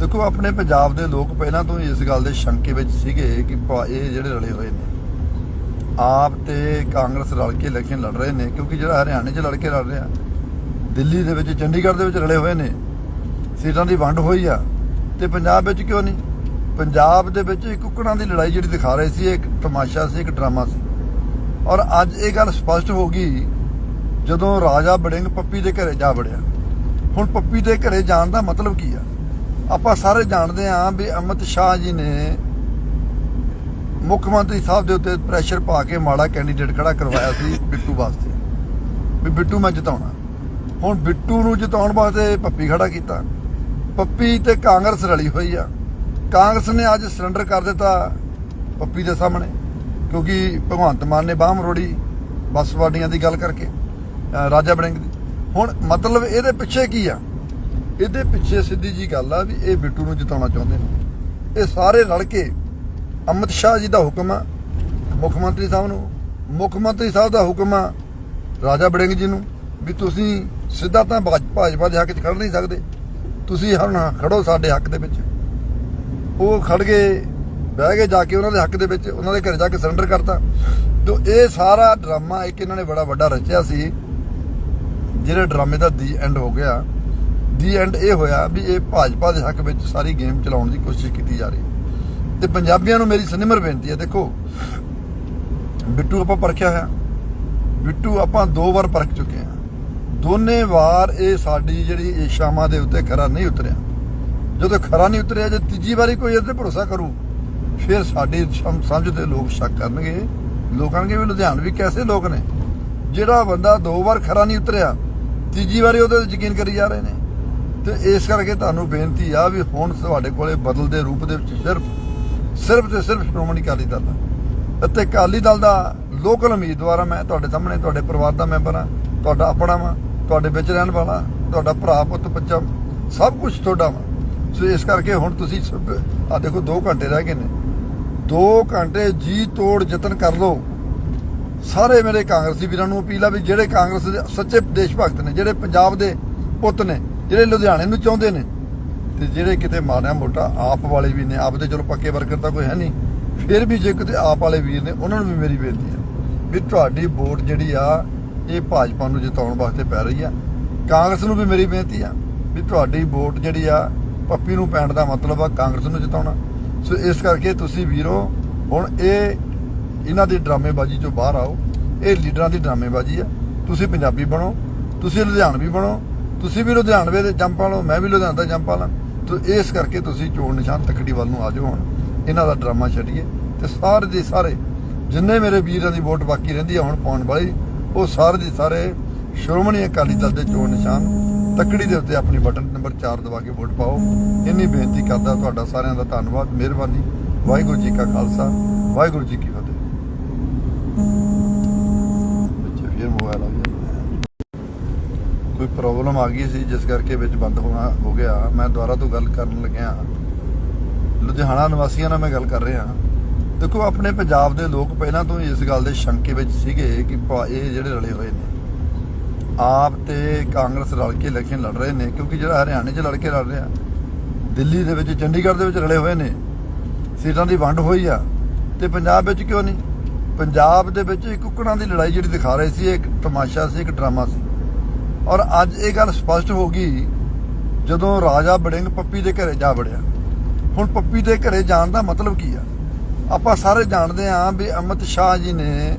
ਦੇਖੋ, ਆਪਣੇ ਪੰਜਾਬ ਦੇ ਲੋਕ ਪਹਿਲਾਂ ਤੋਂ ਇਸ ਗੱਲ ਦੇ ਸ਼ੰਕੇ ਵਿੱਚ ਸੀਗੇ ਕਿ ਭਾ- ਇਹ ਜਿਹੜੇ ਰਲੇ ਹੋਏ ਨੇ, ਆਪ ਤੇ ਕਾਂਗਰਸ ਰਲ ਕੇ ਇਲੈਕਸ਼ਨ ਲੜ ਰਹੇ ਨੇ, ਕਿਉਂਕਿ ਜਿਹੜਾ ਹਰਿਆਣੇ 'ਚ ਲੜ ਕੇ ਲੜ ਰਿਹਾ, ਦਿੱਲੀ ਦੇ ਵਿੱਚ, ਚੰਡੀਗੜ੍ਹ ਦੇ ਵਿੱਚ ਰਲੇ ਹੋਏ ਨੇ, ਸੀਟਾਂ ਦੀ ਵੰਡ ਹੋਈ ਆ, ਤੇ ਪੰਜਾਬ ਵਿੱਚ ਕਿਉਂ ਨਹੀਂ? ਪੰਜਾਬ ਦੇ ਵਿੱਚ ਇੱਕ ਕੁੱਕੜਾਂ ਦੀ ਲੜਾਈ ਜਿਹੜੀ ਦਿਖਾ ਰਹੇ ਸੀ, ਇੱਕ ਤਮਾਸ਼ਾ ਸੀ, ਇੱਕ ਡਰਾਮਾ ਸੀ। ਔਰ ਅੱਜ ਇਹ ਗੱਲ ਸਪਸ਼ਟ ਹੋ ਗਈ, ਜਦੋਂ ਰਾਜਾ ਬੜਿੰਗ ਪੱਪੀ ਦੇ ਘਰੇ ਜਾ ਵੜਿਆ, ਹੁਣ ਪੱਪੀ ਦੇ ਘਰੇ ਜਾਣ ਦਾ ਮਤਲਬ ਕੀ ਆ? ਆਪਾਂ ਸਾਰੇ ਜਾਣਦੇ ਹਾਂ ਵੀ ਅਮਿਤ ਸ਼ਾਹ ਜੀ ਨੇ ਮੁੱਖ ਮੰਤਰੀ ਸਾਹਿਬ ਦੇ ਉੱਤੇ ਪ੍ਰੈਸ਼ਰ ਪਾ ਕੇ ਮਾੜਾ ਕੈਂਡੀਡੇਟ ਖੜਾ ਕਰਵਾਇਆ ਸੀ ਬਿੱਟੂ ਵਾਸਤੇ। ਵੀ ਬਿੱਟੂ ਮੈਂ ਜਿਤਾਉਣਾ। ਹੁਣ ਬਿੱਟੂ ਨੂੰ ਜਿਤਾਉਣ ਵਾਸਤੇ ਪੱਪੀ ਖੜਾ ਕੀਤਾ। ਪੱਪੀ ਤੇ ਕਾਂਗਰਸ ਰਲੀ ਹੋਈ ਆ। ਕਾਂਗਰਸ ਨੇ ਅੱਜ ਸਰੈਂਡਰ ਕਰ ਦਿੱਤਾ ਪੱਪੀ ਦੇ ਸਾਹਮਣੇ, ਕਿਉਂਕਿ ਭਗਵੰਤ ਮਾਨ ਨੇ ਬਾਹ ਮਰੋੜੀ ਬੱਸ ਵਾਡੀਆਂ ਦੀ ਗੱਲ ਕਰਕੇ ਰਾਜਾ ਬੜਿੰਗ ਦੀ। ਹੁਣ ਮਤਲਬ ਇਹਦੇ ਪਿੱਛੇ ਕੀ ਆ? ਇਹਦੇ ਪਿੱਛੇ ਸਿੱਧੀ ਜੀ ਗੱਲ ਆ ਵੀ ਇਹ ਬਿੱਟੂ ਨੂੰ ਜਿਤਾਉਣਾ ਚਾਹੁੰਦੇ ਨੇ। ਇਹ ਸਾਰੇ ਰਲ ਕੇ ਅਮਿਤ ਸ਼ਾਹ ਜੀ ਦਾ ਹੁਕਮ ਆ, ਮੁੱਖ ਮੰਤਰੀ ਸਾਹਿਬ ਨੂੰ। ਮੁੱਖ ਮੰਤਰੀ ਸਾਹਿਬ ਦਾ ਹੁਕਮ ਆ ਰਾਜਾ ਬੜਿੰਗ ਜੀ ਨੂੰ ਵੀ ਤੁਸੀਂ ਸਿੱਧਾ ਤਾਂ ਭਾਜ- ਭਾਜਪਾ ਦੇ ਹੱਕ 'ਚ ਖੜ ਨਹੀਂ ਸਕਦੇ। ਤੁਸੀਂ ਹੁਣ ਖੜੋ ਸਾਡੇ ਹੱਕ ਦੇ ਵਿੱਚ। ਉਹ ਖੜ ਗਏ ਬਹਿ ਗਏ ਜਾ ਕੇ ਉਹਨਾਂ ਦੇ ਹੱਕ ਦੇ ਵਿੱਚ, ਉਹਨਾਂ ਦੇ ਘਰ ਜਾ ਕੇ ਸਰੈਂਡਰ ਕਰਤਾ। ਤੋਂ ਇਹ ਸਾਰਾ ਡਰਾਮਾ ਇੱਕ ਇਹਨਾਂ ਨੇ ਬੜਾ ਵੱਡਾ ਰਚਿਆ ਸੀ, ਜਿਹੜੇ ਡਰਾਮੇ ਦਾ ਦੀ ਐਂਡ ਹੋ ਗਿਆ। ਦੀ ਐਂਡ ਇਹ ਹੋਇਆ ਵੀ ਇਹ ਭਾਜਪਾ ਦੇ ਹੱਕ ਵਿੱਚ ਸਾਰੀ ਗੇਮ ਚਲਾਉਣ ਦੀ ਕੋਸ਼ਿਸ਼ ਕੀਤੀ ਜਾ ਰਹੀ ਤੇ ਪੰਜਾਬੀਆਂ ਨੂੰ ਮੇਰੀ ਸਨਿਮਰ ਬੇਨਤੀ ਹੈ, ਦੇਖੋ, ਬਿੱਟੂ ਆਪਾਂ ਪਰਖਿਆ ਹੋਇਆ। ਬਿੱਟੂ ਆਪਾਂ ਦੋ ਵਾਰ ਪਰਖ ਚੁੱਕੇ ਹਾਂ। ਦੋਨੇ ਵਾਰ ਇਹ ਸਾਡੀ ਜਿਹੜੀ ਇਹ ਦੇ ਉੱਤੇ ਖਰਾ ਨਹੀਂ ਉਤਰਿਆ। ਜਦੋਂ ਖਰਾ ਨਹੀਂ ਉਤਰਿਆ, ਜੇ ਤੀਜੀ ਵਾਰੀ ਕੋਈ ਇਹਦੇ ਭਰੋਸਾ ਕਰੂ, ਫਿਰ ਸਾਡੀ ਸਮਝਦੇ ਲੋਕ ਸ਼ੱਕ ਕਰਨਗੇ। ਲੋਕਾਂ ਕੇ ਵੀ ਲੁਧਿਆਣ ਵੀ ਕੈਸੇ ਲੋਕ ਨੇ? ਜਿਹੜਾ ਬੰਦਾ ਦੋ ਵਾਰ ਖਰਾ ਨਹੀਂ ਉਤਰਿਆ, ਤੀਜੀ ਵਾਰੀ ਉਹਦੇ ਤੇ ਯਕੀਨ ਕਰੀ ਜਾ ਰਹੇ ਨੇ। ਤੇ ਇਸ ਕਰਕੇ ਤੁਹਾਨੂੰ ਬੇਨਤੀ ਆ ਵੀ ਹੁਣ ਤੁਹਾਡੇ ਕੋਲੇ ਬਦਲ ਦੇ ਰੂਪ ਦੇ ਵਿੱਚ ਸਿਰਫ ਸਿਰਫ ਤੇ ਸਿਰਫ ਸ਼੍ਰੋਮਣੀ ਅਕਾਲੀ ਦਲ ਆ ਅਤੇ ਅਕਾਲੀ ਦਲ ਦਾ ਲੋਕਲ ਉਮੀਦਵਾਰ ਆ, ਮੈਂ ਤੁਹਾਡੇ ਸਾਹਮਣੇ, ਤੁਹਾਡੇ ਪਰਿਵਾਰ ਦਾ ਮੈਂਬਰ ਆ, ਤੁਹਾਡਾ ਆਪਣਾ ਵਾ, ਤੁਹਾਡੇ ਵਿੱਚ ਰਹਿਣ ਵਾਲਾ, ਤੁਹਾਡਾ ਭਰਾ, ਪੁੱਤ, ਬੱਚਾ, ਸਭ ਕੁਝ ਤੁਹਾਡਾ ਵਾ। ਸੋ ਇਸ ਕਰਕੇ ਹੁਣ ਤੁਸੀਂ ਆ ਦੇਖੋ 2 ਘੰਟੇ ਰਹਿ ਗਏ ਨੇ। 2 ਘੰਟੇ ਜੀ ਤੋੜ ਯਤਨ ਕਰ ਲਓ। ਸਾਰੇ ਮੇਰੇ ਕਾਂਗਰਸੀ ਵੀਰਾਂ ਨੂੰ ਅਪੀਲ ਆ ਵੀ ਜਿਹੜੇ ਕਾਂਗਰਸ ਦੇ ਸੱਚੇ ਦੇਸ਼ ਭਗਤ ਨੇ, ਜਿਹੜੇ ਪੰਜਾਬ ਦੇ ਪੁੱਤ ਨੇ ਜਿਹੜੇ ਲੁਧਿਆਣੇ ਨੂੰ ਚਾਹੁੰਦੇ ਨੇ, ਤੇ ਜਿਹੜੇ ਕਿਤੇ ਮਾਰਿਆ ਮੋਟਾ ਆਪ ਵਾਲੇ ਵੀ ਨੇ, ਆਪ ਦੇ ਚਲੋ ਪੱਕੇ ਵਰਕਰ ਤਾਂ ਕੋਈ ਹੈ ਨਹੀਂ, ਫਿਰ ਵੀ ਜੇ ਕਿਤੇ ਆਪ ਵਾਲੇ ਵੀਰ ਨੇ, ਉਹਨਾਂ ਨੂੰ ਵੀ ਮੇਰੀ ਬੇਨਤੀ ਹੈ ਵੀ ਤੁਹਾਡੀ ਵੋਟ ਜਿਹੜੀ ਆ, ਇਹ ਭਾਜਪਾ ਨੂੰ ਜਿਤਾਉਣ ਵਾਸਤੇ ਪੈ ਰਹੀ ਆ। ਕਾਂਗਰਸ ਨੂੰ ਵੀ ਮੇਰੀ ਬੇਨਤੀ ਆ ਵੀ ਤੁਹਾਡੀ ਵੋਟ ਜਿਹੜੀ ਆ, ਪੱਪੀ ਨੂੰ ਪੈਣ ਦਾ ਮਤਲਬ ਆ ਕਾਂਗਰਸ ਨੂੰ ਜਿਤਾਉਣਾ। ਸੋ ਇਸ ਕਰਕੇ ਤੁਸੀਂ ਵੀਰੋ, ਹੁਣ ਇਹ ਇਹਨਾਂ ਦੀ ਡਰਾਮੇਬਾਜ਼ੀ ਚੋਂ ਬਾਹਰ ਆਓ। ਇਹ ਲੀਡਰਾਂ ਦੀ ਡਰਾਮੇਬਾਜ਼ੀ ਆ। ਤੁਸੀਂ ਪੰਜਾਬੀ ਬਣੋ, ਤੁਸੀਂ ਲੁਧਿਆਣਵੀ ਬਣੋ ਤੁਸੀਂ ਵੀ ਲੁਧਿਆਣਵੇ ਦੇ ਜੰਪਾਂ ਲਓ ਮੈਂ ਵੀ ਲੁਧਿਆਣਾ ਦਾ ਜੰਪਾਂ ਲਾਂ ਤੋ ਇਸ ਕਰਕੇ ਤੁਸੀਂ ਚੋਣ ਨਿਸ਼ਾਨ ਤਕੜੀ ਵੱਲ ਨੂੰ ਆ ਜਾਓ ਹੁਣ। ਇਹਨਾਂ ਦਾ ਡਰਾਮਾ ਛੱਡੀਏ। ਤੇ ਸਾਰੇ ਦੇ ਸਾਰੇ, ਜਿੰਨੇ ਮੇਰੇ ਵੀਰਾਂ ਦੀ ਵੋਟ ਬਾਕੀ ਰਹਿੰਦੀ ਆ ਹੁਣ ਪਾਉਣ ਵਾਲੀ, ਉਹ ਸਾਰੇ ਦੇ ਸਾਰੇ ਸ਼੍ਰੋਮਣੀ ਅਕਾਲੀ ਦਲ ਦੇ ਚੋਣ ਨਿਸ਼ਾਨ ਤਕੜੀ ਦੇ ਉੱਤੇ ਆਪਣੀ ਬਟਨ ਨੰਬਰ 4 ਦਬਾ ਕੇ ਵੋਟ ਪਾਓ। ਇੰਨੀ ਬੇਨਤੀ ਕਰਦਾ ਤੁਹਾਡਾ ਸਾਰਿਆਂ ਦਾ ਧੰਨਵਾਦ, ਮਿਹਰਬਾਨੀ। ਵਾਹਿਗੁਰੂ ਜੀ ਕਾ ਖਾਲਸਾ, ਵਾਹਿਗੁਰੂ ਜੀ ਕੀ ਫਤਿਹ। ਬੱਚੇ ਫਿਰ ਮੋਬਾਈਲ ਆ ਕੋਈ ਪ੍ਰੋਬਲਮ ਆ ਗਈ ਸੀ, ਜਿਸ ਕਰਕੇ ਵਿੱਚ ਬੰਦ ਹੋਣਾ ਹੋ ਗਿਆ। ਮੈਂ ਦੁਬਾਰਾ ਤੋਂ ਗੱਲ ਕਰਨ ਲੱਗਿਆ। ਲੁਧਿਆਣਾ ਨਿਵਾਸੀਆਂ ਨਾਲ ਮੈਂ ਗੱਲ ਕਰ ਰਿਹਾ। ਦੇਖੋ, ਆਪਣੇ ਪੰਜਾਬ ਦੇ ਲੋਕ ਪਹਿਲਾਂ ਤੋਂ ਇਸ ਗੱਲ ਦੇ ਸ਼ੰਕੇ ਵਿੱਚ ਸੀਗੇ ਕਿ ਭਾ- ਇਹ ਜਿਹੜੇ ਰਲੇ ਹੋਏ ਨੇ, ਆਪ ਤੇ ਕਾਂਗਰਸ ਰਲ ਕੇ ਇਲੈਕਸ਼ਨ ਲੜ ਰਹੇ ਨੇ, ਕਿਉਂਕਿ ਜਿਹੜਾ ਹਰਿਆਣੇ 'ਚ ਲੜ ਕੇ ਲੜ ਰਿਹਾ, ਦਿੱਲੀ ਦੇ ਵਿੱਚ, ਚੰਡੀਗੜ੍ਹ ਦੇ ਵਿੱਚ ਰਲੇ ਹੋਏ ਨੇ, ਸੀਟਾਂ ਦੀ ਵੰਡ ਹੋਈ ਆ, ਤੇ ਪੰਜਾਬ ਵਿੱਚ ਕਿਉਂ ਨਹੀਂ? ਪੰਜਾਬ ਦੇ ਵਿੱਚ ਇੱਕ ਕੁੱਕੜਾਂ ਦੀ ਲੜਾਈ ਜਿਹੜੀ ਦਿਖਾ ਰਹੇ ਸੀ, ਇਹ ਇੱਕ ਤਮਾਸ਼ਾ ਸੀ, ਇੱਕ ਡਰਾਮਾ ਸੀ। ਔਰ ਅੱਜ ਇਹ ਗੱਲ ਸਪਸ਼ਟ ਹੋ ਗਈ ਜਦੋਂ ਰਾਜਾ ਬੜਿੰਗ ਪੱਪੀ ਦੇ ਘਰੇ ਜਾ ਵੜਿਆ। ਹੁਣ ਪੱਪੀ ਦੇ ਘਰੇ ਜਾਣ ਦਾ ਮਤਲਬ ਕੀ ਆ? ਆਪਾਂ ਸਾਰੇ ਜਾਣਦੇ ਹਾਂ ਵੀ ਅਮਿਤ ਸ਼ਾਹ ਜੀ ਨੇ